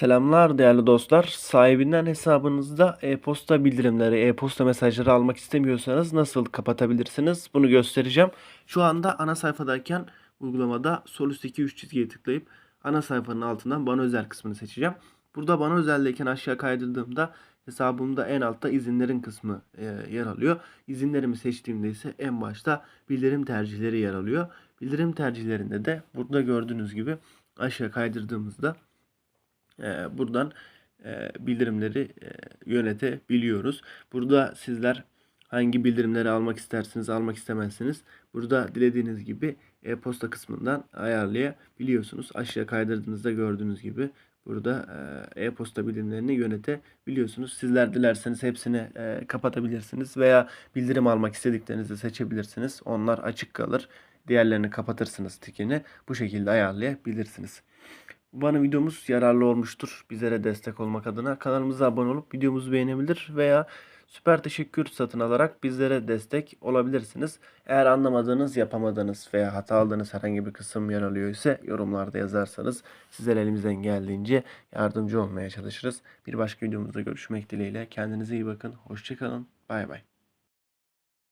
Selamlar değerli dostlar. Sahibinden hesabınızda e-posta bildirimleri, e-posta mesajları almak istemiyorsanız nasıl kapatabilirsiniz? Bunu göstereceğim. Şu anda ana sayfadayken uygulamada sol üstteki 3 çizgiye tıklayıp ana sayfanın altından bana özel kısmını seçeceğim. Burada bana özeldeyken aşağı kaydırdığımda hesabımda en altta izinlerin kısmı e, yer alıyor. İzinlerimi seçtiğimde ise en başta bildirim tercihleri yer alıyor. Bildirim tercihlerinde de burada gördüğünüz gibi aşağı kaydırdığımızda e, buradan e, bildirimleri e, yönetebiliyoruz. Burada sizler hangi bildirimleri almak istersiniz, almak istemezsiniz. Burada dilediğiniz gibi e-posta kısmından ayarlayabiliyorsunuz. Aşağı kaydırdığınızda gördüğünüz gibi burada e, e-posta bildirimlerini yönetebiliyorsunuz. Sizler dilerseniz hepsini kapatabilirsiniz veya bildirim almak istediklerinizi seçebilirsiniz. Onlar açık kalır. Diğerlerini kapatırsınız tikini. Bu şekilde ayarlayabilirsiniz. Umarım videomuz yararlı olmuştur. Bizlere destek olmak adına kanalımıza abone olup videomuzu beğenebilir veya süper teşekkür satın alarak bizlere destek olabilirsiniz. Eğer anlamadığınız, yapamadığınız veya hata aldığınız herhangi bir kısım yer alıyor ise yorumlarda yazarsanız sizler elimizden geldiğince yardımcı olmaya çalışırız. Bir başka videomuzda görüşmek dileğiyle. Kendinize iyi bakın. Hoşçakalın. Bay bay.